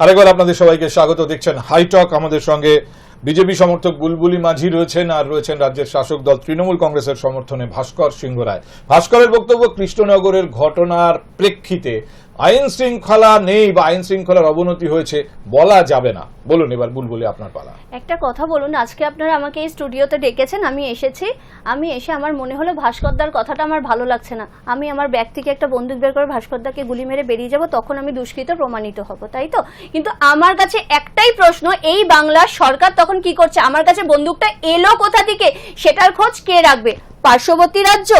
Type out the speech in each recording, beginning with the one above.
আরেকবার আপনাদের সবাইকে স্বাগত দেখছেন হাইটক আমাদের সঙ্গে বিজেপি সমর্থক বুলবুলি মাঝি রয়েছেন আর রয়েছেন রাজ্যের শাসক দল তৃণমূল কংগ্রেসের সমর্থনে ভাস্কর সিংহ রায়। ভাস্করের বক্তব্য কৃষ্ণনগরের ঘটনার প্রেক্ষিতে। আইন শৃঙ্খলা নেই বা আইন শৃঙ্খলার অবনতি হয়েছে বলা যাবে না। বলুন এবার বুলবুলি আপনার পালা। একটা কথা বলুন, আজকে আপনারা আমাকে এই স্টুডিওতে ডেকেছেন, আমি এসেছি। আমি এসে আমার মনে হলো ভাস্করদার কথাটা আমার ভালো লাগছে না। আমি আমার ব্যাগ থেকে একটা বন্দুক বের করে ভাস্করদাকে গুলি মেরে বেরিয়ে যাব, তখন আমি দুষ্কৃত প্রমাণিত হব, তাই তো? কিন্তু আমার কাছে একটাই প্রশ্ন, এই বাংলার সরকার তখন কি করছে? আমার কাছে বন্দুকটা এলো কোথা থেকে? সেটার খোঁজ কে রাখবে? পার্শ্ববর্তী রাজ্য?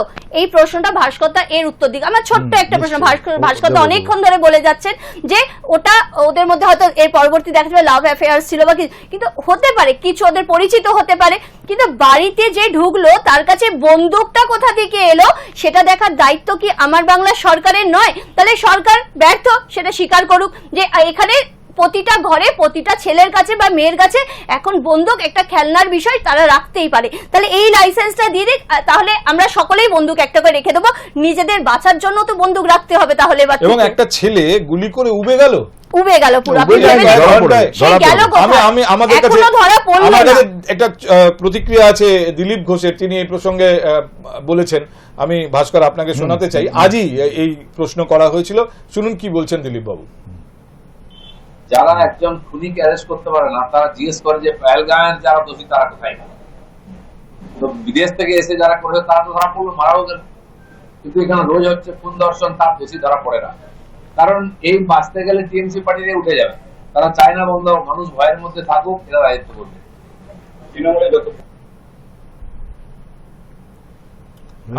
এই প্রশ্নটা ভাস্করদা এর উত্তর দিক। আমার ছোট্ট একটা প্রশ্ন ভাস্কর অনেকক্ষণ ধরে বলে যাচ্ছেন যে ওটা ওদের মধ্যে হয়তো এর পরবর্তী দেখা যাবে লাভ অ্যাফেয়ার্স ছিল বা কিন্তু হতে পারে কিছু ওদের পরিচিত হতে পারে কিন্তু বাড়িতে যে ঢুকলো তার কাছে বন্দুকটা কোথা থেকে এলো সেটা দেখার দায়িত্ব কি আমার বাংলা সরকারের নয়? তাহলে সরকার ব্যর্থ সেটা স্বীকার করুক যে এখানে প্রতিটা ঘরে প্রতিটা ছেলের কাছে বা মেয়ের কাছে এখন বন্দুক একটা খেলনার বিষয় তারা রাখতেই পারে। তাহলে এই লাইসেন্সটা দিয়ে দিক তাহলে আমরা সকলেই বন্দুক একটা করে রেখে দেবো। নিজেদের বাঁচার জন্য তো বন্দুক রাখতে হবে তাহলে এবং একটা ছেলে গুলি করে উবে গেল? উবে পুরো। আমি আমাদের কাছে আমার কাছে একটা প্রতিক্রিয়া আছে দিলীপ ঘোষের। তিনি এই প্রসঙ্গে আহ, বলেছেন। আমি ভাস্কর আপনাকে শোনাতে চাই। আজই এই প্রশ্ন করা হয়েছিল। শুনুন কি বলছেন দিলীপ বাবু যারা একজন খুনিকে অ্যারেস্ট করতে পারে না তারা জিজ্ঞেস করে যে পেহেলগাঁয়ের যারা দোষী তারা কোথায়? গেল তো বিদেশ থেকে এসে যারা করেছে তারা তো ধরা পড়ল মারাও গেল। কিন্তু এখানে রোজ হচ্ছে খুন দর্শন তার দোষী ধরা পড়ে না। কারণ এই বাঁচতে গেলে টিএমসি পার্টিতে উঠে যাবে। তারা চায় না বন্ধ মানুষ ভয়ের মধ্যে থাকুক এরা দায়িত্ব করবে।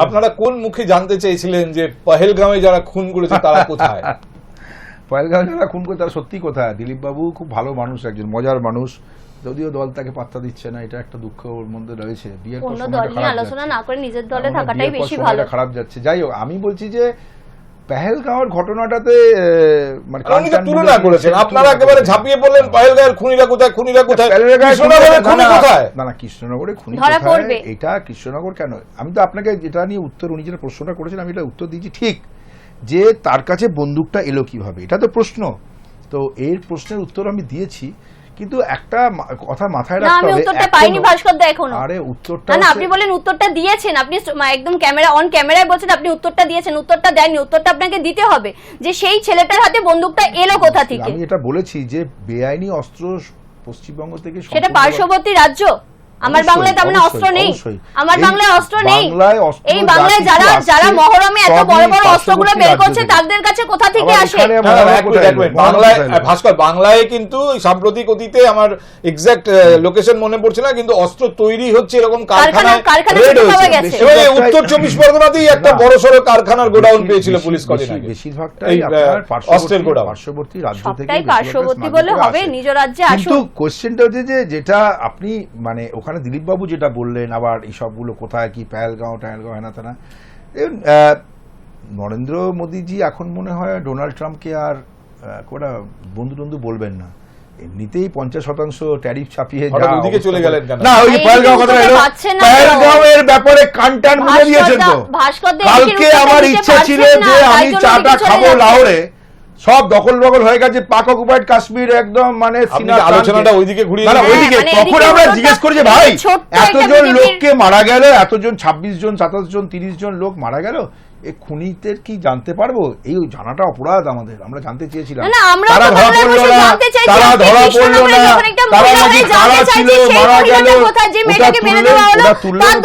আপনারা কোন মুখে জানতে চেয়েছিলেন যে পহেলগাঁওয়ে যারা খুন করেছে তারা কোথায়? পয়েলগাঁও যারা খুন করে তারা সত্যি কোথায়? দিলীপ বাবু খুব ভালো মানুষ একজন মজার মানুষ। যদিও দল তাকে পাত্তা দিচ্ছে না এটা একটা দুঃখ ওর মধ্যে রয়েছে। বিয়ের পর আলোচনা যাচ্ছে। না করে নিজের দলে থাকাটাই বেশি ভালো। খারাপ যাচ্ছে। যাই হোক আমি বলছি যে পেহেলগাঁওয়ের ঘটনাটাতে মানে তুলনা করেছেন আপনারা একেবারে ঝাঁপিয়ে পড়লেন পহেলগাঁয়ের খুনিরা কোথায় খুনিরা কোথায়? কৃষ্ণনগরের খুনি না, না, কোথায়? না না কৃষ্ণনগরে খুনি কোথায়? এটা কৃষ্ণনগর কেন? আমি তো আপনাকে যেটা নিয়ে উত্তর উনি যেটা প্রশ্নটা করেছেন আমি এটা উত্তর দিয়েছি ঠিক। যে তার কাছে বন্দুকটা এলো কীভাবে? এটা তো প্রশ্ন। তো এর প্রশ্নের উত্তর আমি দিয়েছি কিন্তু একটা কথা মাথায় রাখতে আমি হবে উত্তরটা এখনো- পাইনি ভাস্করদা এখনও। আরে উত্তরটা না না আপনি বলেন উত্তরটা দিয়েছেন আপনি একদম ক্যামেরা অন ক্যামেরায় বলছেন আপনি উত্তরটা দিয়েছেন উত্তরটা দেননি উত্তরটা আপনাকে দিতে হবে যে সেই ছেলেটার হাতে বন্দুকটা এলো কোথা থেকে? আমি এটা বলেছি যে বেআইনি অস্ত্র পশ্চিমবঙ্গ থেকে সেটা পার্শ্ববর্তী রাজ্য? আমার বাংলায় তার মানে অস্ত্র নেই। আমার বাংলায় অস্ত্র নেই। এই বাংলায় যারা যারা মহরমে এত বড় বড় অস্ত্রগুলো বের করছে তাদের কাছে কোথা থেকে আসে? বাংলায় ভাস্কর বাংলায় কিন্তু সাম্প্রতিক অতীতে আমার এক্সাক্ট লোকেশন মনে পড়ছে না কিন্তু অস্ত্র তৈরি হচ্ছে এরকম কারখানায় কারখানা রেড হয়েছে। গেছে। এই উত্তর চব্বিশ পরগনাতেই একটা বড় সড়ো কারখানার গোডাউন পেয়েছিল পুলিশ বেশি- বেশিরভাগটাই এই, আপনার অস্ত্রের গোডাউন। পার্শ্ববর্তী রাজ্য থেকে সবটাই পার্শ্ববর্তী বলে হবে নিজ রাজ্যে আসুন কিন্তু কোশ্চেনটা হচ্ছে যে যেটা আপনি মানে ওখানে দিলীপ বাবু যেটা বললেন আবার এই সবগুলো কোথায় কি প্যালগাঁও ট্যালগাঁও হেনা তেনা দেখুন, নরেন্দ্র মোদীজি এখন মনে হয় ডোনাল্ড ট্রাম্পকে আর আহ, কোটা বন্ধু টন্ধু বলবেন না। এমনিতেই পঞ্চাশ শতাংশ ট্যারিফ ছাপিয়ে ওদিকে চলে গেলেন না ওই পেহেলগাঁও কথা এলো। পেহেলগাঁওয়ের ব্যাপারে কানটান দিয়েছেন তো। কালকে আমার ইচ্ছে ছিল যে আমি চাটা খাব। লাহোরে। সব দখল বগল হয়ে গেছে পাক অকুপাইড কাশ্মীর একদম মানে আলোচনাটা ওইদিকে ঘুরিয়ে না, না, ওইদিকে মানে তখন আমরা জিজ্ঞেস করি যে ভাই এতজন লোককে মারা গেল এতজন ছাব্বিশ জন সাতাশ জন তিরিশ জন লোক মারা গেল এই খুনিদের কি জানতে পারব? এই জানাটা অপরাধ আমাদের আমরা জানতে চেয়েছিলাম। না, না, আমরাও তারা ধরা পড়ল না তারা ধরা পড়ল না তারা নাকি কারা ছিল মারা গেল ওটা হলো, ওটা তুললেন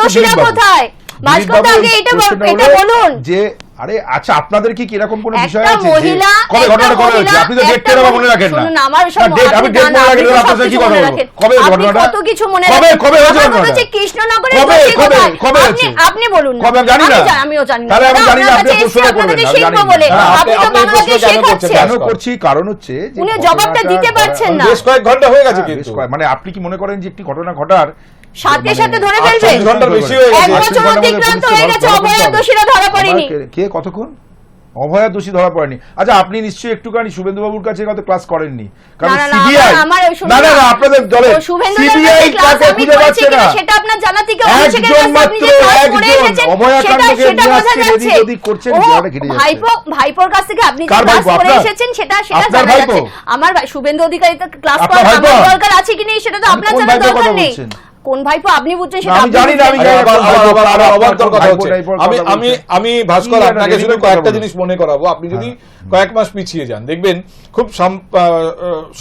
ভাস্কর আগে এটা এটা বলুন। যে আরে আচ্ছা আপনাদের কি এরকম কোনো বিষয় আছে মহিলা, কবে ঘটনাটা কবে হয়েছে আপনি তো ডেট মনে রাখেন না শুনুন, আমার সব আপনি আমি ডেট মনে রাখেন আপনার সাথে কি কথা মনে বলব কবে ঘটনাটা কত কিছু মনে রাখেন। কবে হয়েছে ঘটনাটা হচ্ছে কৃষ্ণনগরের কবে কবে কবে আপনি- আপনি বলুন না। কবে আমি জানি না আমিও জানি না। তাহলে আমি জানি না আপনি প্রশ্ন এসছি, করবেন না জানি বলে। আপনি তো বাংলাকে? শেখাচ্ছেন। কেন করছি কারণ হচ্ছে যে উনি জবাবটা দিতে পারছেন না। বেশ কয়েক ঘণ্টা হয়ে গেছে হ্যাঁ, কিন্তু মানে আপনি কি মনে করেন যে একটি ঘটনা ঘটার সাথে মানে সাথে ধরে ঘণ্টার বেশি হয়ে এক বছর অতিক্রান্ত হয়ে গেছে ধরা- ধরা অপরাধ দোষীরা ধরা পড়েনি। কে- কতক্ষণ? অভয়া দোষী ধরা পড়েনি। আচ্ছা আপনি নিশ্চয়ই একটুখানি শুভেন্দু বাবুর কাছে কত ক্লাস করেননি। কারণ না, না, না, সিবিআই আমার- আমার না না না আপনাদের দলে শুভেন্দু সিবিআই কাকে খুঁজে পাচ্ছে না। সেটা আপনার জানা থেকে একজন কাছে আপনি যে মাত্র, একজন। এসেছেন, অভয়াকাণ্ডকে সেটা- সেটা নিয়ে বোঝা আসছেন, যাচ্ছে। করছেন, ও, ঘিরে যাচ্ছে। ভাইপো ভাইপোর কাছ থেকে আপনি যে ক্লাস করে এসেছেন সেটা সেটা জানা যাচ্ছে। আমার ভাই- শুভেন্দু অধিকারী তো ক্লাস করার দরকার আছে কি নেই সেটা তো আপনার দরকার নেই? কোন ভাইপো আপনি বুঝছেন সেটা আমি জানি না, আমি কথা হচ্ছে আমি আমি আমি ভাস্কর আপনাকে শুধু কয়েকটা জিনিস মনে করাবো। আপনি যদি হ্যাঁ। কয়েক মাস পিছিয়ে যান দেখবেন খুব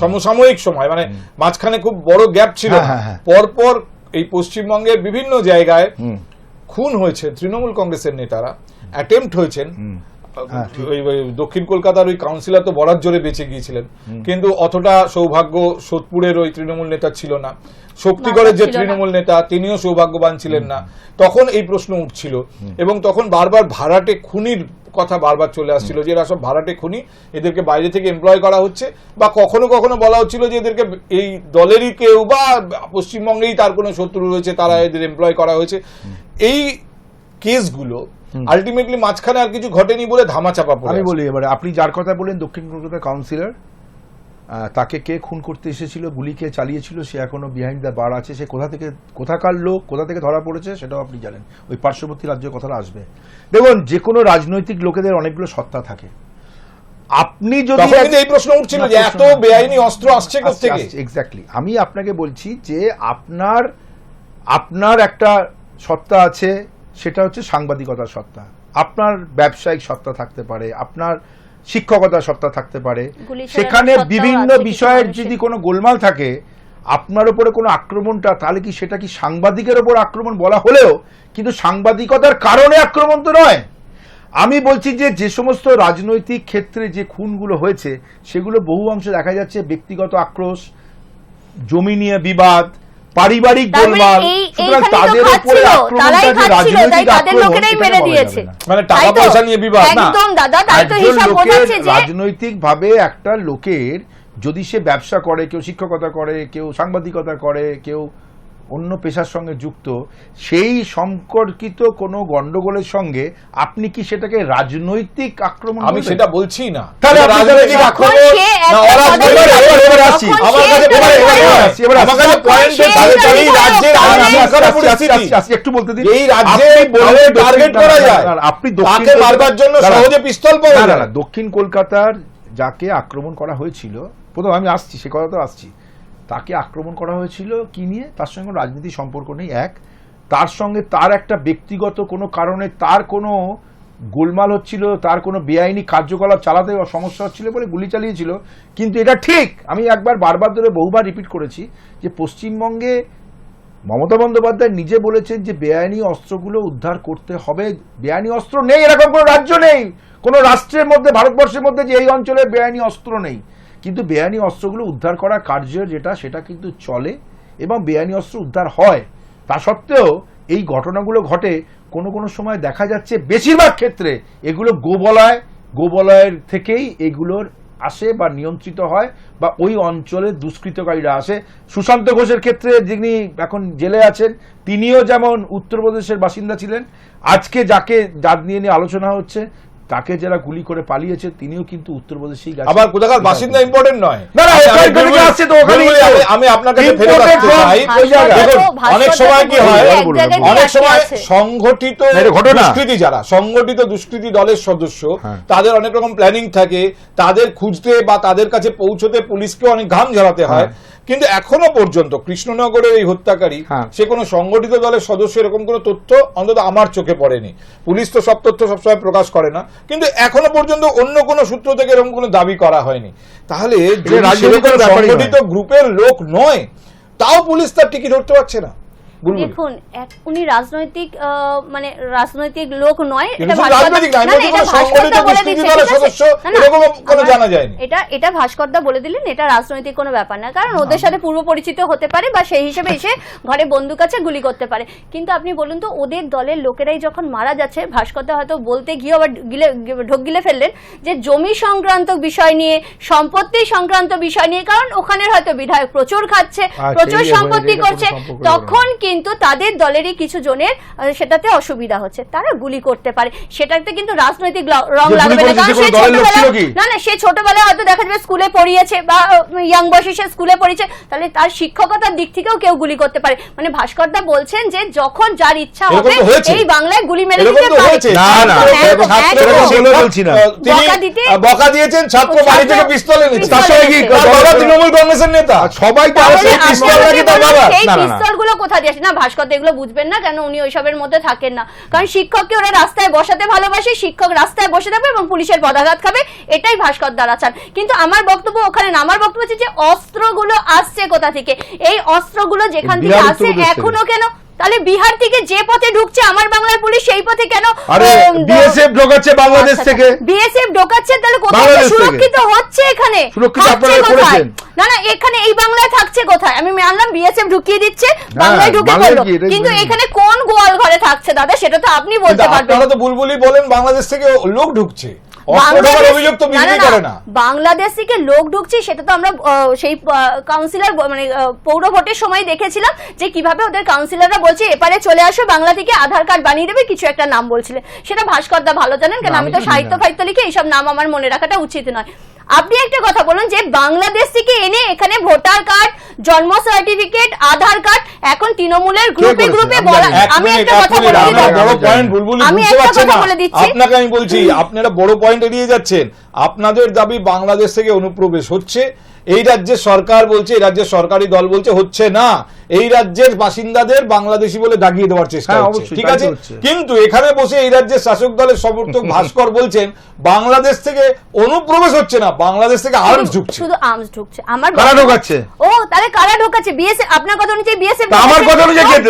সমসাময়িক সময় মানে মাঝখানে খুব বড় গ্যাপ ছিল। হ্যাঁ, হ্যাঁ। পরপর এই পশ্চিমবঙ্গের বিভিন্ন জায়গায় খুন হয়েছে তৃণমূল কংগ্রেসের নেতারা অ্যাটেম্পট হয়েছেন। হ্যাঁ, দক্ষিণ কলকাতার ওই কাউন্সিলর তো বরাত জোরে বেঁচে গিয়েছিলেন। কিন্তু অতটা সৌভাগ্য সোদপুরের ওই তৃণমূল নেতা ছিল না। শক্তিগড়ের যে তৃণমূল নেতা তিনিও সৌভাগ্যবান ছিলেন না। তখন এই প্রশ্ন উঠছিল এবং তখন বারবার ভাড়াটে খুনির কথা বারবার চলে আসছিল যে এরা সব ভাড়াটে খুনি এদেরকে বাইরে থেকে এমপ্লয় করা হচ্ছে বা কখনো কখনো বলা হচ্ছিল যে এদেরকে এই দলেরই কেউ বা পশ্চিমবঙ্গেই তার কোনো শত্রু রয়েছে তারা এদের এমপ্লয় করা হয়েছে। এই কেসগুলো আলটিমেটলি মাঝখানে আর কিছু ঘটেনি বলে ধামাচাপা পড়ে আমি বলি এবারে আপনি যার কথা বলেন দক্ষিণ কলকাতার কাউন্সিলর তাকে কে খুন করতে এসেছিল গুলি কে চালিয়েছিল সে এখনও বিহাইন্ড দ্য বার আছে সে কোথা থেকে কোথাকার লোক কোথা থেকে ধরা পড়েছে সেটাও আপনি জানেন। ওই পার্শ্ববর্তী রাজ্যের কথাটা আসবে। দেখুন যে কোনো রাজনৈতিক লোকেদের অনেকগুলো সত্তা থাকে। আপনি যদি এই প্রশ্ন উঠছিল যে এত বেআইনি অস্ত্র আসছে থেকে? এক্স্যাক্টলি আমি আপনাকে বলছি যে আপনার আপনার একটা সত্তা আছে সেটা হচ্ছে সাংবাদিকতার সত্তা। আপনার ব্যবসায়িক সত্তা থাকতে পারে আপনার শিক্ষকতার সত্তা থাকতে পারে। সেখানে বিভিন্ন বিষয়ের যদি কোনো গোলমাল থাকে আপনার উপরে কোনো আক্রমণটা তাহলে কি সেটা কি সাংবাদিকের ওপর আক্রমণ বলা হলেও কিন্তু সাংবাদিকতার কারণে আক্রমণ তো নয়। আমি বলছি যে যে সমস্ত রাজনৈতিক ক্ষেত্রে যে খুনগুলো হয়েছে সেগুলো বহু অংশে দেখা যাচ্ছে ব্যক্তিগত আক্রোশ জমি নিয়ে বিবাদ পারিবারিক মানে গোলমাল সুতরাং তাদের উপরে আক্রমণটা রাজনৈতিক আক্রমণ মেরে দিয়েছে। মানে টাকা পয়সা নিয়ে বিবাদ না। একদম দাদা তাই তো হিসাব লোকের বোঝাচ্ছে যে রাজনৈতিক ভাবে একটা লোকের যদি সে ব্যবসা করে কেউ শিক্ষকতা করে কেউ সাংবাদিকতা করে কেউ অন্য পেশার সঙ্গে যুক্ত সেই সম্পর্কিত কোনো গন্ডগোলের সঙ্গে আপনি কি সেটাকে রাজনৈতিক আক্রমণ আমি সেটা বলছি না। রাজনৈতিক আক্রমণ যখন সে না, একটা বলতে দিন। এই রাজ্যে আপনি টার্গেট করা যায়। তাকে মারবার জন্য সহজে পিস্তল পাওয়া না, না, যায়। না, দক্ষিণ কলকাতার যাকে আক্রমণ করা হয়েছিল প্রথম আমি আসছি সে কথা তো আসছি। তাকে আক্রমণ করা হয়েছিল, কি নিয়ে? তার সঙ্গে কোনো রাজনীতি সম্পর্ক নেই, এক। তার সঙ্গে তার একটা ব্যক্তিগত কোনো কারণে তার কোনো গোলমাল হচ্ছিল, তার কোনো বেআইনি কার্যকলাপ চালাতে সমস্যা হচ্ছিল বলে গুলি চালিয়েছিল। কিন্তু এটা ঠিক, আমি একবার বারবার ধরে বহুবার রিপিট করেছি যে পশ্চিমবঙ্গে মমতা বন্দ্যোপাধ্যায় নিজে বলেছেন যে বেআইনি অস্ত্রগুলো উদ্ধার করতে হবে। বেআইনি অস্ত্র নেই, এরকম কোনো রাজ্য নেই। কোনো রাষ্ট্রের মধ্যে, ভারতবর্ষের মধ্যে যে এই অঞ্চলে বেআইনি অস্ত্র নেই। কিন্তু বেআইনি অস্ত্রগুলো উদ্ধার করা কার্য যেটা, সেটা কিন্তু চলে এবং বেআইনি অস্ত্র উদ্ধার হয়। তা সত্ত্বেও এই ঘটনাগুলো ঘটে কোনো কোনো সময় দেখা যাচ্ছে বেশিরভাগ ক্ষেত্রে এগুলো গোবলয়, গোবলয়ের থেকেই এগুলোর আসে বা নিয়ন্ত্রিত হয় বা ওই অঞ্চলে দুষ্কৃতকারীরা আসে। সুশান্ত ঘোষের ক্ষেত্রে যিনি এখন জেলে আছেন, তিনিও যেমন উত্তরপ্রদেশের বাসিন্দা ছিলেন, আজকে যাকে, যার নিয়ে নিয়ে আলোচনা হচ্ছে তাকে যারা গুলি করে পালিয়েছে তিনিও কিন্তু উত্তরপ্রদেশেই গেছেন। আবার কোথাকার বাসিন্দা ইম্পর্টেন্ট নয়। না, না, আমি- ওখানে আমি আসছে তো, তো। আপনার কাছে ফেরত আসতে চাই। অনেক সময় কি হয় অনেক সময় সংগঠিত ঘটনা। যারা সংগঠিত দুষ্কৃতী দলের সদস্য হ্যাঁ। তাদের অনেক রকম প্ল্যানিং থাকে। তাদের খুঁজতে বা তাদের কাছে পৌঁছতে পুলিশকে অনেক ঘাম ঝরাতে হয়। হ্যাঁ। কিন্তু এখনও পর্যন্ত কৃষ্ণনগরের এই হত্যাকারী হ্যাঁ। সে কোনো সংগঠিত দলের সদস্য এরকম কোনো তথ্য অন্তত আমার চোখে পড়েনি। পুলিশ তো সব তথ্য সবসময় প্রকাশ করে না। কিন্তু এখনও পর্যন্ত অন্য কোনো সূত্র থেকে এরকম কোনো দাবি করা হয়নি। তাহলে সংগঠিত গ্রুপের লোক নয় তাও পুলিশ তার টিকিট ধরতে পারছে না। দেখুন উনি রাজনৈতিক মানে রাজনৈতিক লোক নয় এটা এটা ভাস্করদা বলে দিলেন এটা রাজনৈতিক কোনো ব্যাপার না কারণ ওদের সাথে পূর্ব পরিচিত হতে পারে বা সেই হিসেবে এসে ঘরে বন্দুক আছে গুলি করতে পারে। কিন্তু আপনি বলুন তো ওদের দলের লোকেরাই যখন মারা যাচ্ছে ভাস্করদা হয়তো বলতে গিয়ে আবার গিলে ঢোক গিলে ফেললেন যে জমি সংক্রান্ত বিষয় নিয়ে সম্পত্তি সংক্রান্ত বিষয় নিয়ে কারণ ওখানের হয়তো বিধায়ক প্রচুর খাচ্ছে আচ্ছা, প্রচুর সম্পত্তি করছে তখন কি কিন্তু তাদের দলেরই কিছু জনের সেটাতে অসুবিধা হচ্ছে। তারা গুলি করতে পারে। সেটাতে কিন্তু রাজনৈতিক রং লাগবে না। কারণ সে ছোটবেলায় না না সে ছোটবেলায় হয়তো দেখা যাবে স্কুলে পড়িয়েছে বা ইয়াং বয়সে সে স্কুলে পড়িয়েছে। তাহলে তার শিক্ষকতার দিক থেকেও কেউ গুলি করতে পারে। মানে ভাস্করদা বলছেন যে যখন যার ইচ্ছা হবে। এই বাংলায় গুলি মেরে দিতে পারে। না, না, হ্যাঁ, এরকম হ্যাঁ, ছাত্র- হ্যাঁ, বলছি না। তিনি বকা দিয়েছেন ছাত্র বাড়ি থেকে পিস্তল এনেছে। তার সঙ্গে বাবা তৃণমূল কংগ্রেসের নেতা। সবাই তো সেই পিস্তল নাকি তার বলেন সেই না, না, না। পিস্তলগুলো কোথা দিয়ে? না ভাস্কর তো এগুলো বুঝবেন না কেন উনি ওইসবের মধ্যে থাকেন না। কারণ শিক্ষককে ওরা রাস্তায় বসাতে ভালোবাসে শিক্ষক রাস্তায় বসে থাকবে এবং পুলিশের পদাঘাত খাবে এটাই ভাস্কর দ্বারা চান কিন্তু আমার বক্তব্য ওখানে না আমার বক্তব্য হচ্ছে যে অস্ত্রগুলো আসছে কোথা থেকে? এই অস্ত্রগুলো যেখান থেকে আসছে আসে এখনও কেন তাহলে বিহার থেকে যে পথে ঢুকছে আমার বাংলার পুলিশ সেই পথে কেন আরে বিএসএফ ঢোকাচ্ছে বাংলাদেশ আচ্ছা, থেকে। বিএসএফ ঢোকাচ্ছে তাহলে কোথায় সুরক্ষিত হচ্ছে এখানে? সুরক্ষিত আপনারা করেছেন। না না এখানে এই বাংলায় থাকছে কোথায়? আমি মানলাম বিএসএফ ঢুকিয়ে দিচ্ছে বাংলায় ঢুকে পড়ল। কিন্তু এখানে কোন গোয়াল ঘরে থাকছে দাদা? সেটা তো আপনি বলতে পারবেন। আপনারা তো বুলবুলি বলেন বাংলাদেশ থেকে লোক ঢুকছে। বাংলাদেশ- থেকে লোক ঢুকছে সেটা তো আমরা সেই কাউন্সিলর মানে পৌর ভোটের সময় দেখেছিলাম যে কীভাবে ওদের কাউন্সিলররা বলছে এপারে চলে আসো বাংলা থেকে আধার কার্ড বানিয়ে দেবে কিছু একটা নাম বলছিলেন সেটা ভাস্কর দা ভালো জানেন কেন আমি তো সাহিত্য। ফাহিত্য লিখে এইসব নাম আমার মনে রাখাটা উচিত নয়। আপনি একটা কথা বলুন যে বাংলাদেশ থেকে এনে এখানে ভোটার কার্ড জন্ম সার্টিফিকেট আধার কার্ড এখন তৃণমূলের গ্রুপে গ্রুপে আমি বলা একটা কথা বলে আমি একটা কথা বলে দিচ্ছি। আপনাকে আমি বলছি আপনারা বড় পয়েন্ট এড়িয়ে যাচ্ছেন। আপনাদের দাবি বাংলাদেশ থেকে অনুপ্রবেশ হচ্ছে। এই রাজ্যের সরকার বলছে এই রাজ্যের সরকারি দল বলছে হচ্ছে না। এই রাজ্যের বাসিন্দাদের বাংলাদেশি বলে দাগিয়ে দেওয়ার চেষ্টা হ্যাঁ, হচ্ছে। ঠিক আছে? কিন্তু এখানে বসে এই রাজ্যের শাসক দলের সমর্থক ভাস্কর বলছেন বাংলাদেশ থেকে অনুপ্রবেশ হচ্ছে না বাংলাদেশ থেকে আর্মস ঢুকছে। শুধু আর্মস ঢুকছে। আমার কারা ঢোকাচ্ছে? ও তাহলে কারা ঢোকাচ্ছে? বিএসএফ আপনার কথা অনুযায়ী বিএসএফ আমার কথা অনুযায়ী কে-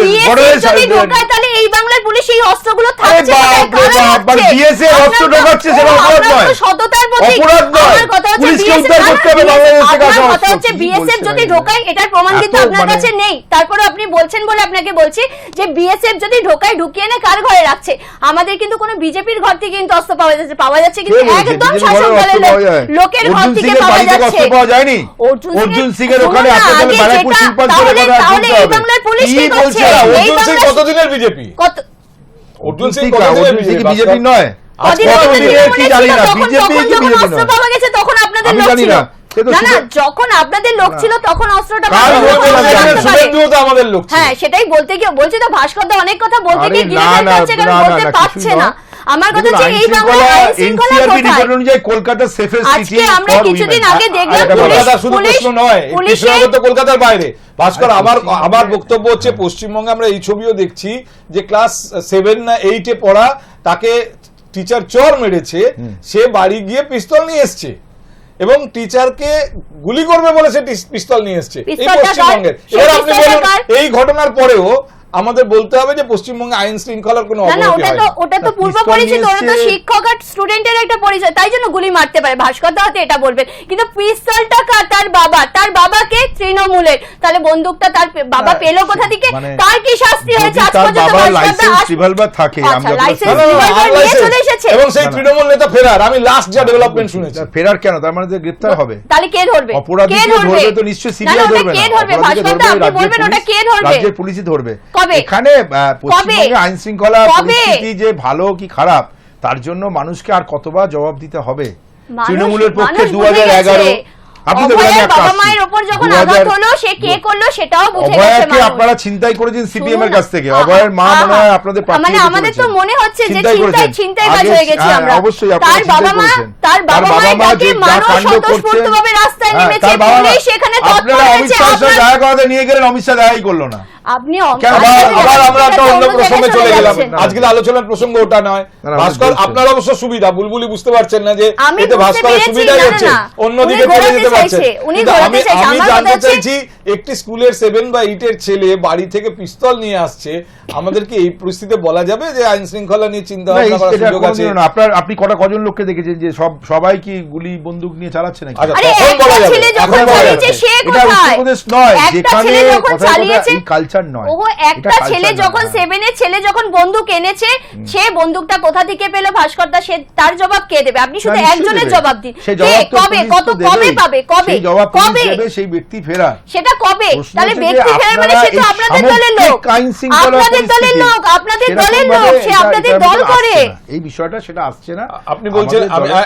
যদি ঢোকায় তাহলে এই বাংলার পুলিশ এই অস্ত্রগুলো থাকছে আর ঢোকাচ্ছে? অস্ত্র ঢোকাচ্ছে সেটা অপরাধ নয়। সততার প্রতীক। অপরাধ নয়। আমার কথা হচ্ছে পুলিশকে উদ্ধার করতে হবে বাংলাদেশ থেকে আপনার কথা হচ্ছে বিএসএফ যদি ঢোকায় এটার প্রমাণ কিন্তু আপনার মানে- কাছে নেই। তারপরে আপনি বলছেন বলে আপনাকে বলছি যে বিএসএফ যদি ঢোকায় ঢুকিয়ে এনে কার ঘরে রাখছে? আমাদের কিন্তু কোনো বিজেপির ঘর থেকে কিন্তু অস্ত্র পাওয়া যাচ্ছে পাওয়া যাচ্ছে কিন্তু একদম শাসক দলের লোকের ঘর থেকে পাওয়া যাচ্ছে। পাওয়া যায়নি? অর্জুন সিংয়ের- সিংয়ের ওখানে না, আপনাদের যেটা- শিল্পাঞ্চলে তাহলে- কথা তাহলে এই বাংলার পুলিশ কি করছে? এই অর্জুন সিং বাংলার- কতদিনের বিজেপি কত অর্জুন সিং সিং কতদিনের সিং বিজেপি বিজেপি নয় আজ কদিন কত আগে দিনের তৃণমূলে কি জানি না। তখন- বিজেপি কি বিজেপি অস্ত্র নয় পাওয়া গেছে তখন আপনাদের লোক ছিল। না। না না যখন আপনাদের লোক ছিল তখন অস্ত্রটা কার পাওয়া লোক গেছে, বলছে? তখন জানেন, জানতে পারে। শুভেন্দুও তো আমাদের লোক হ্যাঁ সেটাই বলতে গিয়ে বলছি তো ভাস্কর দা অনেক কথা বলতে গিয়ে গিলে না, ফেলতে না, হচ্ছে কারণ না, না, বলতে পারছে না। আমার কথা হচ্ছে এই বাংলায় আইন শৃঙ্খলা কোথায়? অনুযায়ী কলকাতা সেফেস্ট আজকে আমরা কিছুদিন আগে দেখলাম কলকাতা শুধু প্রশ্ন নয় কৃষ্ণনগর তো কলকাতার বাইরে। ভাস্কর আরে আবার আবার বক্তব্য হচ্ছে পশ্চিমবঙ্গে আমরা এই ছবিও দেখছি যে ক্লাস সেভেন না এইটে পড়া তাকে টিচার চর মেরেছে। সে বাড়ি গিয়ে পিস্তল নিয়ে এসছে। এবং টিচারকে গুলি করবে বলে সে পিস্তল নিয়ে এসছে। এই পশ্চিমবঙ্গের। এবার আপনি বলুন এই ঘটনার পরেও আমাদের বলতে হবে যে পশ্চিমবঙ্গে আইন শৃঙ্খলার কোনো না না ওটা তো ওটা তো পূর্ব পরিচিত ওটা তো শিক্ষক আর স্টুডেন্টের একটা পরিচয় তাই জন্য গুলি মারতে পারে। ভাস্কর দা হয়তো এটা বলবেন। কিন্তু পিস্তলটা কার? তার বাবা। তার বাবাকে তৃণমূলের। তাহলে বন্দুকটা তার বাবা না, পেল কোথা থেকে? মানে তার কি শাস্তি হয়েছে আজ তার পর্যন্ত বাবার লাইসেন্স রিভলভার থাকে আমি যতটা লাইসেন্স না, না, না, রিভলভার নিয়ে চলে এসেছে। এবং সেই না, না। তৃণমূল নেতা ফেরার। আমি লাস্ট যা ডেভেলপমেন্ট শুনেছি। ফেরার কেন? তার মানে যে গ্রেপ্তার হবে। তাহলে কে ধরবে? অপরাধীকে কে ধরবে ধরবে? তো নিশ্চয়ই না, সিবিআই না, ওটা কে ধরবে? ভাস্কর দা আপনি বলবেন ওটা কে ধরবে? রাজ্যের পুলিশই ধরবে। কবে? এখানে পশ্চিমবঙ্গে আইন শৃঙ্খলা পরিস্থিতি যে ভালো কি খারাপ তার জন্য মানুষকে আর কতবার জবাব দিতে হবে? তৃণমূলের পক্ষে দু হাজার এগারো গেছে। আপনি তো বলেন অভয়ের একটা বাবা আসছি। মায়ের ওপর যখন 2000 আঘাত হলো সে কে করল সেটাও বুঝে গেছে অভয়াকে মানুষ। আপনারা চিন্তাই করেছেন সিপিএম এর কাছ থেকে। অভয়ের মা মনে হয় আপনাদের মানে আমাদের তো মনে হচ্ছে যে চিন্তাই হয়ে গেছি হ্যাঁ, আমরা। অবশ্যই তার বাবা মা তার বাবা মা যে মানুষ স্বতঃস্ফূর্তভাবে রাস্তায় নেমেছে পুলিশ তৎপর আপনারা অমিত দেখা করাতে নিয়ে গেলেন অমিত শাহ দেখাই করল না। আপনি আবার আমরা একটা অন্য অন্য প্রসঙ্গে চলে গেলাম। আজকের আলোচনার প্রসঙ্গ ওটা নয়। না, না, ভাস্কর আপনার অবশ্য সুবিধা বুলবুলি বুঝতে পারছেন না যে এতে ভাস্করের সুবিধাই না, না, হচ্ছে। অন্যদিকে চলে যেতে পারছেন চাইছে, উনি কিন্তু ঘোরাতে আমি আমি জানতে চাইছি একটি স্কুলের সেভেন বা এইটের ছেলে বাড়ি থেকে পিস্তল নিয়ে আসছে। আমাদেরকে এই পরিস্থিতিতে বলা যাবে যে আইন শৃঙ্খলা নিয়ে চিন্তা ভাবনা করার সুযোগ আছে? আপনার আপনি কটা কজন লোককে দেখেছেন যে সব সবাই কি গুলি বন্দুক নিয়ে চালাচ্ছে নাকি? আচ্ছা, একটা বলা যাবে, এখন বলা যাবে। এটা উত্তরপ্রদেশ নয় যেখানে চালিয়েছে এই কালচার নয়। ও একটা ছেলে যখন সেভেন ছেলে যখন বন্দুক এনেছে সে বন্দুকটা কোথা থেকে পেল ভাস্করদা সে তার জবাব কে দেবে? আপনি শুধু একজনের জবাব দিন। কবে? কত কবে পাবে? কবে? কবে? সেই ব্যক্তি ফেরা সেটা কবে? তাহলে ব্যক্তি ফেরার মানে সে তো আপনাদের দলের লোক। আপনাদের দলের লোক আপনাদের দলের লোক সে আপনাদের দল করে। এই বিষয়টা সেটা আসছে না। আপনি বলছেন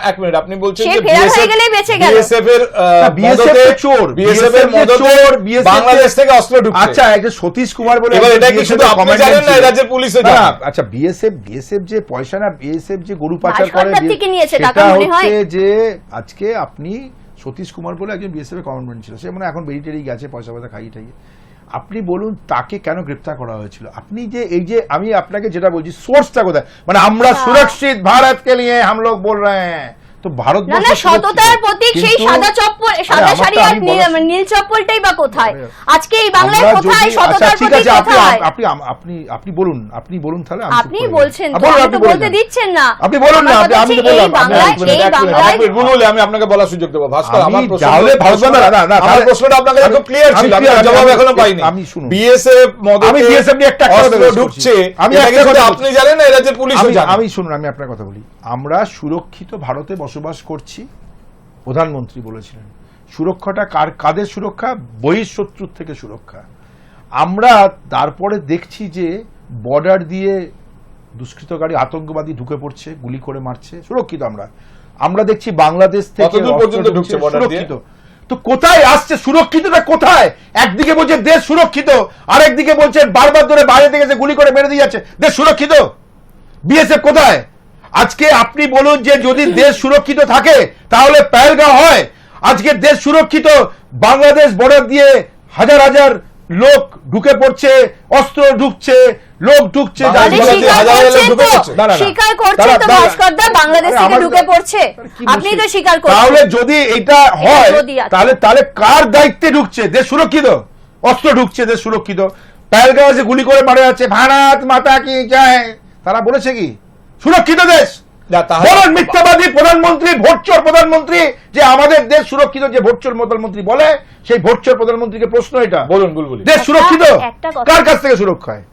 এক মিনিট আপনি বলছেন যে হয়ে বিএসএফ গেলেই বেঁচে গেল। বিএসএফ এর BSF তো চোর, বিএসএফ এর মদতে চোর, বাংলাদেশ থেকে অস্ত্র ঢুকছে। আচ্ছা একটা সতীশ কুমার বলে এবার এটা কি শুধু আপনি জানেন না রাজ্যের পুলিশও জানে। আচ্ছা বিএসএফ বিএসএফ যে পয়সা না বিএসএফ যে গরু পাচার করে সেটা হচ্ছে যে আজকে আপনি সতীশ কুমার বলে একজন বিএসএফ এর কমান্ড্যান্ট ছিল। সে মানে এখন বেরিটেরি গেছে পয়সা পয়সা খাইয়ে টাইয়ে আপনি বলুন তাকে কেন গ্রেপ্তার করা হয়েছিল? আপনি যে এই যে আমি আপনাকে যেটা বলছি সোর্সটা কোথায়? মানে আমরা সুরক্ষিত ভারতকে নিয়ে হাম লোক বল রহে হ্যাঁ। তো ভারত না না সততার প্রতীক সেই সাদা চপ্পল সাদা শাড়ি আর নীল- চপ্পলটাই বা কোথায়? আজকে এই বাংলায় কোথায় আচ্ছা সততার প্রতীক কোথায়? আপনি আপনি আপনি বলুন আপনি বলুন তাহলে আমি আপনি বলছেন তো, আপনি বলতে দিচ্ছেন না। আপনি বলুন না আপনি তো বললাম আপনি- এই বাংলায় আমি আপনাকে বলার সুযোগ দেবো। ভাস্কর আমার প্রশ্ন তাহলে ভাস্কর না, না, না, আমার প্রশ্নটা আপনাকে খুব ক্লিয়ার ছিল আমি জবাব এখনও পাইনি। আমি শুনুন। বিএসএফ মদতে আমি BSF নিয়ে একটা কথা ঢুকছে। আমি আপনি জানেন না এই রাজ্যের পুলিশও আমি জানে। আমি শুনুন আমি আপনার কথা বলি। আমরা সুরক্ষিত ভারতে বসবাস করছি প্রধানমন্ত্রী বলেছিলেন। সুরক্ষাটা কার কাদের সুরক্ষা? বহিঃশত্রুর থেকে সুরক্ষা। আমরা তারপরে দেখছি যে বর্ডার দিয়ে দুষ্কৃতকারী আতঙ্কবাদী ঢুকে পড়ছে গুলি করে মারছে সুরক্ষিত আমরা। আমরা দেখছি বাংলাদেশ থেকে? সুরক্ষিত। তো কোথায় আসছে সুরক্ষিতটা? কোথায়? একদিকে বলছে দেশ সুরক্ষিত আরেকদিকে বলছেন বারবার ধরে বাইরে থেকে গুলি করে মেরে দিয়ে যাচ্ছে দেশ সুরক্ষিত? বিএসএফ কোথায়? আজকে আপনি বলুন যে যদি দেশ সুরক্ষিত থাকে তাহলে পেহেলগাঁও হয়। আজকে দেশ সুরক্ষিত বাংলাদেশ বর্ডার দিয়ে হাজার হাজার লোক ঢুকে পড়ছে অস্ত্র ঢুকছে লোক ঢুকছে তাহলে স্বীকার তো। ভাস্করদা বাংলাদেশ থেকে ঢুকে পড়ছে। আপনি তো স্বীকার করছেন। যদি এটা হয় তাহলে তাহলে কার দায়িত্বে ঢুকছে? দেশ সুরক্ষিত? অস্ত্র ঢুকছে দেশ সুরক্ষিত। পেহেলগাঁও যে গুলি করে মারা যাচ্ছে ভারত মাতা কি যায় তারা বলেছে কি? সুরক্ষিত দেশ। বলুন মিথ্যাবাদী প্রধানমন্ত্রী ভোটচোর প্রধানমন্ত্রী যে আমাদের দেশ সুরক্ষিত যে ভোটচোর প্রধানমন্ত্রী বলে সেই ভোটচোর প্রধানমন্ত্রীকে প্রশ্ন এটা। বলুন বুলবুলি দেশ সুরক্ষিত? কার কাছ থেকে সুরক্ষায়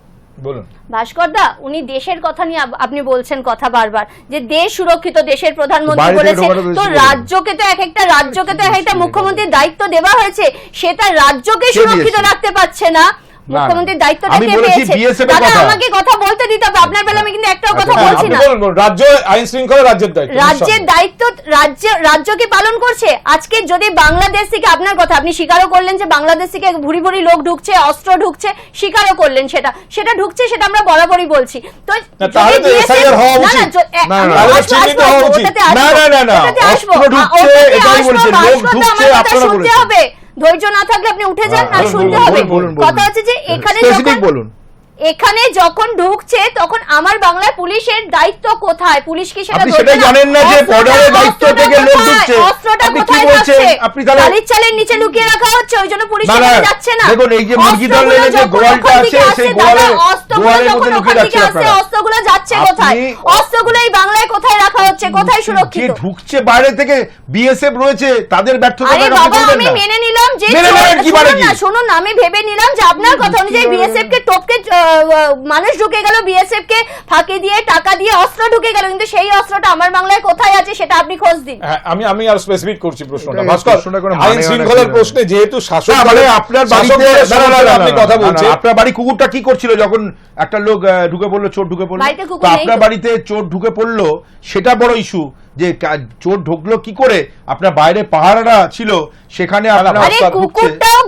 বলুন। ভাস্করদা উনি দেশের কথা নিয়ে আপনি বলছেন কথা বারবার যে দেশ সুরক্ষিত দেশের প্রধানমন্ত্রী বলেছে তো। রাজ্যকে তো এক একটা রাজ্যকে তো এক একটা মুখ্যমন্ত্রীর দায়িত্ব দেওয়া হয়েছে সেটা রাজ্যকে সুরক্ষিত রাখতে পারছে না। মুখ্যমন্ত্রীর দায়িত্বটা কে পেয়েছে দাদা কথা। আমাকে কথা বলতে দিতে হবে আপনার বেলা আমি কিন্তু একটাও কথা আচ্ছা, বলছি না। রাজ্য আইন শৃঙ্খলা রাজ্যের দায়িত্ব রাজ্যের দায়িত্ব রাজ্য রাজ্য কি পালন করছে আজকে যদি বাংলাদেশ থেকে আপনার কথা আপনি স্বীকারও করলেন যে বাংলাদেশ থেকে ভুরি ভুরি লোক ঢুকছে অস্ত্র ঢুকছে স্বীকারও করলেন সেটা সেটা ঢুকছে সেটা আমরা বরাবরই বলছি তো না, যদি তাহলে তো BSF SIR হওয়া না, না, উচিত। য- এ- না, আমি না, তাহলে আসব, চিহ্নিত আসব, হওয়া আসব, উচিত। ওটাতে না, আসব, না, না, না, ওটাতে আসব, অস্ত্র আ- ঢুকছে, ওটাতে এটাই আসব, বলছি, লোক ভাস্করদা, ঢুকছে, আমার কথা আপনারা শুনতে বলেছেন। হবে ধৈর্য না থাকলে আপনি উঠে যান না আর শুনতে হবে। কথা আছে হচ্ছে যে এখানে বলুন। এখানে যখন ঢুকছে তখন আমার বাংলায় পুলিশের দায়িত্ব কোথায় পুলিশ কি সেটা না? জানেন না যে এর দায়িত্ব থেকে লোক ঢুকছে। অস্ত্রটা আপনি কি কোথায় বলছেন? আপনি তাহলে- টালির চালের নিচে লুকিয়ে রাখা হচ্ছে ওই জন্য পুলিশ যাচ্ছে না দেখুন, এই যে মুরগি দল লেনে যে গোয়ালটা আছে, সেই গোয়ালের- গোয়ালের যখন মধ্যে লুকিয়ে আসছে, আপনারা। অস্ত্রগুলো যাচ্ছে কোথায় অস্ত্রগুলো এই বাংলায় কোথায় রাখা হচ্ছে কোথায় যে সুরক্ষিত ঢুকছে বাইরে থেকে বিএসএফ রয়েছে তাদের ব্যর্থতা আরে বাবা আমি মেনে নিলাম যে মেনে কি শুনুন মানে না কি? শুনুন আমি ভেবে নিলাম যে আপনার কথা অনুযায়ী বিএসএফ কে টপকে মানুষ ঢুকে গেল বিএসএফ কে ফাঁকি দিয়ে টাকা দিয়ে অস্ত্র ঢুকে গেল। কিন্তু সেই অস্ত্রটা আমার বাংলায় কোথায় আছে সেটা আপনি খোঁজ দিন। হ্যাঁ, আমি আমি আর স্পেসিফিক করছি প্রশ্নটা। ভাস্কর মানে আইন শৃঙ্খলার প্রশ্নে যেহেতু শাসক মানে আপনার বাড়িতে আপনি কথা বলছেন। আপনার বাড়ি কুকুরটা কি করছিল যখন একটা লোক ঢুকে পড়ল চোর ঢুকে পড়ল? তো আপনার বাড়িতে চোর ঢুকে পড়ল সেটা বড় ইস্যু যে চোর ঢুকলো কি করে? আপনার বাইরে পাহারারা ছিল সেখানে আপনার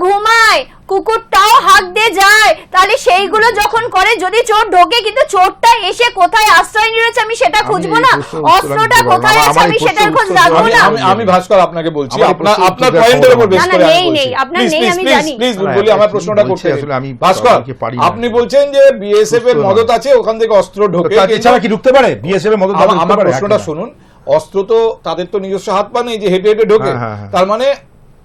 ঘুমায়। কুকুরটাও হাত দিয়ে যায়। তাহলে সেইগুলো যখন করে যদি চোর ঢোকে কিন্তু চোরটা এসে কোথায় আশ্রয় নিয়েছে আমি সেটা খুঁজবো না? অস্ত্রটা কোথায় আছে আমি সেটার খোঁজ রাখব না? আমি আমি ভাস্কর আপনাকে বলছি আপনার আপনার পয়েন্টের উপর না, করে নেই, নেই, আপনার নেই, আমি জানি। প্লিজ বলি আমার প্রশ্নটা করতে আসলে আমি ভাস্কর। আপনি বলছেন যে বিএসএফ এর মদত আছে ওখান থেকে অস্ত্র ঢোকে এছাড়া কি ঢুকতে পারে? বিএসএফ এর মদত আমার প্রশ্নটা শুনুন অস্ত্র তো তাদের তো নিজস্ব হাত পা নেই যে হেঁটে হেঁটে ঢোকে। হ্যাঁ, হ্যাঁ, হ্যাঁ। তার মানে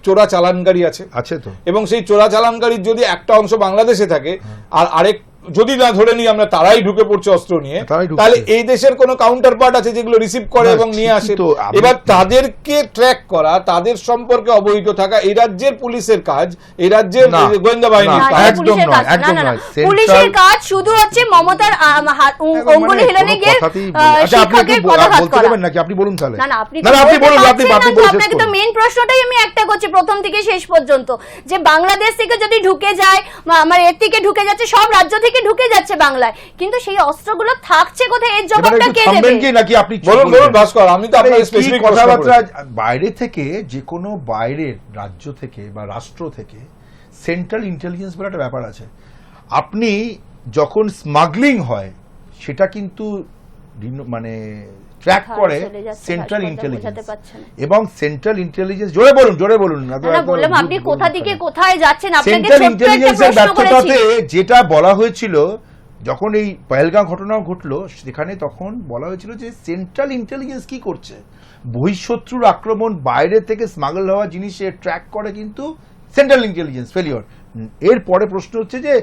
চোরা চালানকারী আছে। আছে তো। এবং সেই চোরা চালানকারীর যদি একটা অংশ বাংলাদেশে থাকে আর আরেক যদি না ধরে নিই আমরা তারাই ঢুকে পড়ছে অস্ত্র নিয়ে তাহলে এই দেশের কোনো কাউন্টার পার্ট আছে যেগুলো রিসিভ করে এবং নিয়ে আসে? এবার তাদেরকে ট্র্যাক করা তাদের সম্পর্কে অবহিত থাকা এই রাজ্যের পুলিশের কাজ এই রাজ্যের গোয়েন্দা বাহিনীর না, না, কাজ। একদম নয়, একদম। নয়। পুলিশের কাজ শুধু হচ্ছে মমতার হাত- অঙ্গুলি মানে হেলনে গিয়ে আচ্ছা, আপনি শিক্ষকের পদাঘাত বলতে করা। নাকি? আপনি বলুন তাহলে। না না আপনি না না, আপনি বলুন আপনি আপনি না, বলে তো শেষ আপনাকে তো মেইন প্রশ্নটাই আমি একটা করছি প্রথম থেকে শেষ পর্যন্ত যে বাংলাদেশ থেকে যদি ঢুকে যায় আমার এর থেকে ঢুকে যাচ্ছে সব রাজ্য থেকে ঢুকে যাচ্ছে বাংলায়। কিন্তু সেই অস্ত্রগুলো থাকছে কোথায়? এর জবাবটা কে দেবে? কি নাকি আপনি বলুন বলুন ভাস্কর আমি তো আপনার স্পেসিফিক কথাবার্তা? বাইরে থেকে যে কোনো বাইরের রাজ্য থেকে বা রাষ্ট্র থেকে সেন্ট্রাল ইন্টেলিজেন্স বলে একটা ব্যাপার আছে। আপনি যখন স্মাগলিং হয় সেটা কিন্তু মানে ট্র্যাক করে সেন্ট্রাল ইন্টেলিজেন্স। এবং সেন্ট্রাল ইন্টেলিজেন্স জোরে বলুন জোরে বলুন না বললাম আপনি কোথা থেকে কোথায় যাচ্ছেন? সেন্ট্রাল ইন্টেলিজেন্সের ব্যর্থতাতে যেটা বলা হয়েছিল যখন এই পহেলগাঁও ঘটনা ঘটলো সেখানে তখন বলা হয়েছিল যে সেন্ট্রাল ইন্টেলিজেন্স কি করছে? বহিঃশত্রুর আক্রমণ বাইরে থেকে স্মাগল হওয়া জিনিসে ট্র্যাক করে কিন্তু সেন্ট্রাল ইন্টেলিজেন্স ফেলিওর এরপরে প্রশ্ন হচ্ছে যে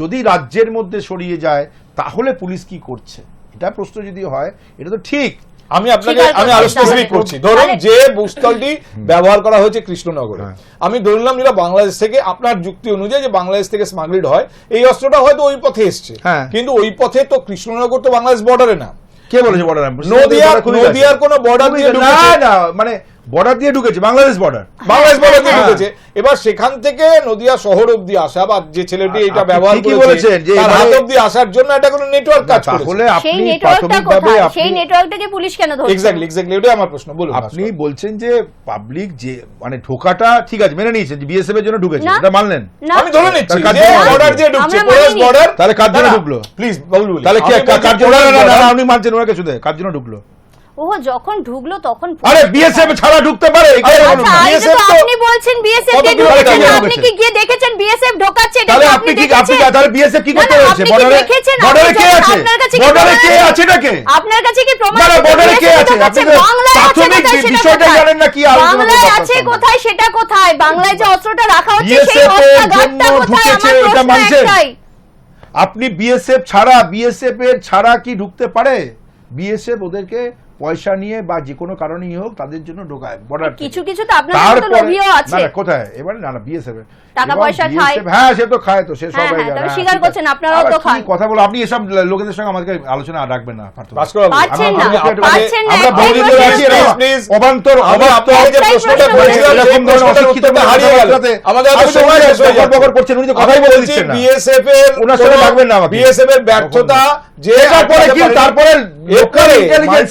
যদি রাজ্যের মধ্যে সরিয়ে যায় তাহলে পুলিশ কি করছে? এটা প্রশ্ন যদি হয় এটা তো ঠিক। আমি আপনাকে আমি আরও স্পেসিফিক করছি। ধরুন যে বুস্তলটি ব্যবহার করা হয়েছে কৃষ্ণনগরে। হ্যাঁ। আমি ধরলাম যেটা বাংলাদেশ থেকে আপনার যুক্তি অনুযায়ী যে বাংলাদেশ থেকে স্মাগলিড হয় এই অস্ত্রটা হয়তো ওই পথে এসছে। হ্যাঁ। কিন্তু ওই পথে তো কৃষ্ণনগর তো বাংলাদেশ বর্ডারে না। কে বলেছে বর্ডার নদিয়ার নদিয়ার কোনো বর্ডার দিয়ে না না মানে বর্ডার দিয়ে ঢুকেছে বাংলাদেশ বর্ডার বাংলাদেশ বর্ডার দিয়ে হ্যাঁ। ঢুকেছে। এবার সেখান থেকে নদিয়া শহর অব্দি আসা বা যে ছেলেটি এটা ব্যবহার করেছে বলেছেন যে তার হাত অব্দি আসার জন্য এটা কোনো নেটওয়ার্ক কাজ তাহলে করেছে সেই আপনি নেটওয়ার্কটা প্রাথমিকভাবে কোথায়? সেই নেটওয়ার্কটাকে পুলিশ কেন ধরছে? এক্স্যাক্টলি এক্স্যাক্টলি ওটাই আমার প্রশ্ন বলুন আপনি বলছেন যে পাবলিক যে মানে ঢোকাটা ঠিক আছে মেনে নিয়েছেন যে বিএসএফ এর জন্য ঢুকেছে এটা মানলেন? আমি ধরে নিচ্ছি যে বর্ডার দিয়ে ঢুকছে মানিনি। বর্ডার তাহলে কার জন্য ঢুকলো? প্লিজ বাবুল বলি। তাহলে কি আমি কার জন্য না, না, না, border- না, আপনি মানছেন ওনাকে শুধু কার জন্য ঢুকলো? ও যখন ঢুকলো তখন আরে বিএসএফ ছাড়া ঢুকতে পারে আচ্ছা তো আপনি বলছেন বিএসএফ কে ঢুকেছে? আপনি কি গিয়ে দেখেছেন বিএসএফ ঢোকাচ্ছে এটা তাহলে আপনি কি আপনি তাহলে বিএসএফ কি করতে হয়েছে বর্ডারে দেখেছেন? বর্ডারে কে আছে বর্ডারে কে আছে? নাকি আপনার কাছে কি প্রমাণ না? বর্ডারে কে আছে? আপনি প্রাথমিক বিষয়টা? জানেন না কি বাংলায় আছে কোথায় সেটা কোথায় বাংলায় যে অস্ত্রটা রাখা হচ্ছে সেই জন্য কোথায় আমার প্রশ্ন? একটাই আপনি বিএসএফ ছাড়া বিএসএফ এর ছাড়া কি ঢুকতে পারে বিএসএফ ওদেরকে পয়সা নিয়ে বা যে কোনো কারণেই হোক তাদের জন্য ঢোকায় বর্ডার কিছু কিছু তো আপনার মতো লোভীও আছে না কোথায় এবারে না না বিএসএফ টাকা পয়সা খায়। হ্যাঁ সে তো খায় তো সে হ্যাঁ, সবাই হ্যাঁ, জানে, তবে হ্যাঁ, স্বীকার করছেন, আপনারাও তো খান। কথা বলো আপনি এসব লোকেদের সঙ্গে আমাদেরকে আলোচনা রাখবেন না পাচ্ছেন না, আমি আপনাকে- পাচ্ছেন না, আমরা বহুদিন ধরে আছি Please, অবান্তর আমি অবান্তর যে প্রশ্নটা প্রশ্ন করেছি। এরকম ধরনের প্রশ্নটার অশিক্ষিত হারিয়ে গেল আমাদের তো সময় শেষ হয়ে বকর যাচ্ছে। বকর করছেন, উনি তো কথাই বলে দিচ্ছেন না। BSF এর ওনার সাথে লাগবেন না আমাকে। BSF এর ব্যর্থতা যে তারপরে কি তারপরে লোকাল ইন্টেলিজেন্স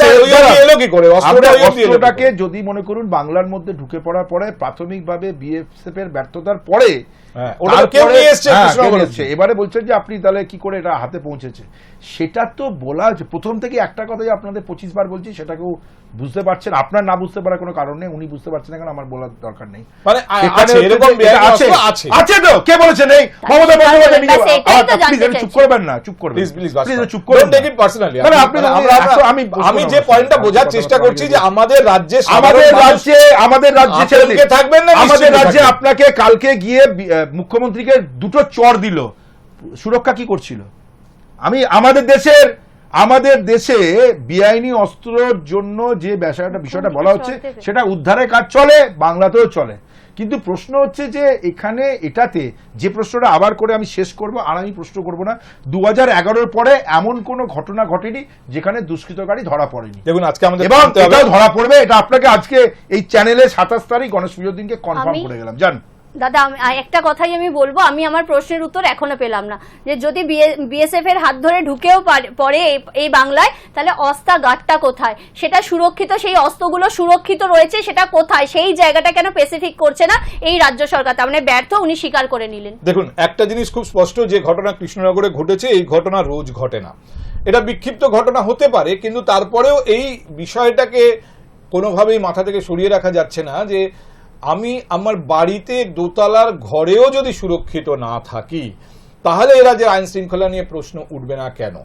অস্ত্রটাকে যদি মনে করুন বাংলার মধ্যে ঢুকে পড়ার পরে প্রাথমিকভাবে বিএসএফ এর ব্যর্থতার পরে হ্যাঁ, হ্যাঁ। এবারে বলছেন যে আপনি তাহলে কি করে এটা হাতে পৌঁছেছে সেটা তো বলা প্রথম থেকে একটা কথাই আপনাদের পঁচিশ বার বলছি সেটাকেও বুঝতে পারছেন? আপনার না বুঝতে পারার কোনো কারণ নেই উনি বুঝতে পারছেন না কেন আমার বলার দরকার নেই। মানে আছে, এরকম যে- আছে। আছে। আছে তো? কে বলেছেন এই? মমতা স্বীকার বন্দ্যোপাধ্যায় করবেন, নিজে আপনি যেন চুপ করবেন না চুপ করবেন। প্লিজ প্লিজ প্লিজ চুপ করবেন ডোন্ট টেক ইট পার্সোনালি না, না, আপনি আমরা আমি আমি যে পয়েন্টটা বোঝার চেষ্টা করছি যে আমাদের রাজ্যে আমাদের রাজ্যে আমাদের রাজ্যে ছেড়ে। আতঙ্কে থাকবেন না আমাদের রাজ্যে আপনাকে কালকে গিয়ে মুখ্যমন্ত্রীকে দুটো চর দিল। সুরক্ষা কি করছিল? আমি আমাদের দেশের আমাদের দেশে বেআইনি অস্ত্রের জন্য যে বিষয়টা বিষয়টা বলা হচ্ছে সেটা উদ্ধারের কাজ চলে বাংলাতেও চলে। কিন্তু প্রশ্ন হচ্ছে যে এখানে এটাতে যে প্রশ্নটা আবার করে আমি শেষ করব আর আমি প্রশ্ন করব না। দু হাজার এগারোর পরে এমন কোনো ঘটনা ঘটেনি যেখানে দুষ্কৃতকারী ধরা পড়েনি। দেখুন আজকে আমাদের এবং এটাও ধরা পড়বে এটা আপনাকে আজকে এই চ্যানেলে সাতাশ তারিখ গণেশ পুজোর দিনকে কনফার্ম করে গেলাম। জান দাদা একটা কথাই আমি বলব, আমি আমার প্রশ্নের উত্তর এখনও পেলাম না। যে যদি বিএসএফ এর হাত ধরে ঢুকেও পড়ে এই- এই বাংলায়, তাহলে অস্তা গাঠটা কোথায়? সেটা সুরক্ষিত, সেই অস্ত্রগুলো সুরক্ষিত রয়েছে, সেটা কোথায়? সেই জায়গাটা কেন স্পেসিফিক করছে না এই রাজ্য সরকার? তার মানে ব্যর্থ উনি স্বীকার করে নিলেন। দেখুন, একটা জিনিস খুব স্পষ্ট, যে ঘটনা কৃষ্ণনগরে ঘটেছে, এই ঘটনা রোজ ঘটে না। এটা বিক্ষিপ্ত ঘটনা হতে পারে, কিন্তু তারপরেও এই বিষয়টাকে কোনোভাবেই মাথা থেকে সরিয়ে রাখা যাচ্ছে না, যে আমি আমার বাড়িতে দোতলার ঘরেও যদি সুরক্ষিত না থাকি, তাহলে এরা যে আইন শৃঙ্খলা নিয়ে প্রশ্ন উঠবে না কেন?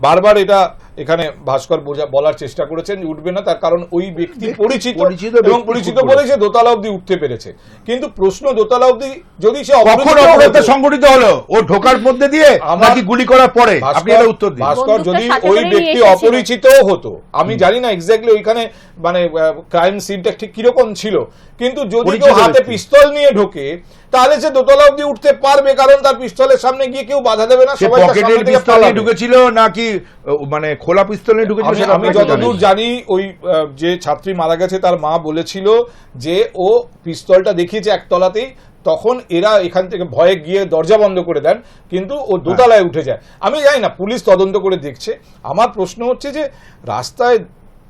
বারবার এটা এখানে ভাস্কর বোঝা- বলার চেষ্টা করেছেন যে উঠবে না তার কারণ ওই ব্যক্তি পরিচিত এবং পরিচিত খুব বলে সে দোতলা অব্দি উঠতে পেরেছে। কিন্তু প্রশ্ন দোতলা অব্দি যদি সে অপরাধটা সংগঠিত হলো? ও ঢোকার মধ্যে দিয়ে নাকি গুলি করার পরে? আপনি এটা উত্তর দিন। ভাস্কর যদি ওই ব্যক্তি অপরিচিত হতো আমি জানি না এক্স্যাক্টলি ওইখানে মানে ক্রাইম সিনটা ঠিক কীরকম ছিল। কিন্তু যদি কেউ হাতে পিস্তল নিয়ে ঢোকে তাহলে সে দোতলা অব্দি উঠতে পারবে কারণ তার পিস্তলের সামনে গিয়ে কেউ বাধা দেবে না সবাই তার সামনে থেকে পিস্তল নিয়ে ঢুকেছিল নাকি মানে খোলা পিস্তল নিয়ে ঢুকেছিল আমি যতদূর জানি ওই যে ছাত্রী মারা গেছে তার মা বলেছিল যে ও পিস্তলটা দেখিয়েছে একতলাতেই তখন এরা এখান থেকে ভয়ে গিয়ে দরজা বন্ধ করে দেন কিন্তু ও দোতলায় উঠে যায়। আমি জানি না পুলিশ তদন্ত করে দেখছে। আমার প্রশ্ন হচ্ছে যে রাস্তায়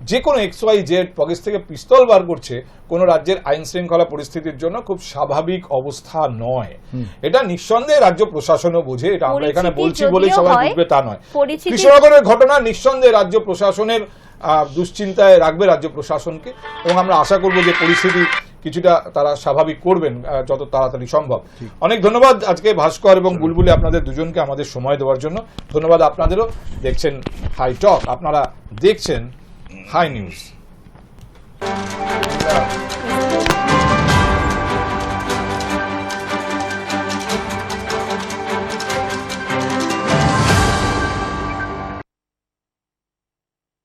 যে কোনো এক্স ওয়াই জেড পকেট থেকে পিস্তল বার করছে কোনো রাজ্যের আইন শৃঙ্খলা পরিস্থিতির জন্য খুব স্বাভাবিক অবস্থা নয়। এটা নিঃসন্দেহে রাজ্য প্রশাসনও বোঝে এটা আমরা এখানে বলছি বলেই যদিও সবাই বুঝবে তা নয়। কৃষ্ণনগরের ঘটনা নিঃসন্দেহে রাজ্য প্রশাসনের আহ, দুশ্চিন্তায় রাখবে রাজ্য প্রশাসনকে এবং আমরা আশা করব যে পরিস্থিতি কিছুটা তারা স্বাভাবিক করবেন আহ, যত তাড়াতাড়ি সম্ভব। অনেক ধন্যবাদ আজকে ভাস্কর এবং বুলবুলি আপনাদের দুজনকে আমাদের সময় দেওয়ার জন্য। ধন্যবাদ আপনাদেরও। দেখছেন হাই টক আপনারা দেখছেন High News.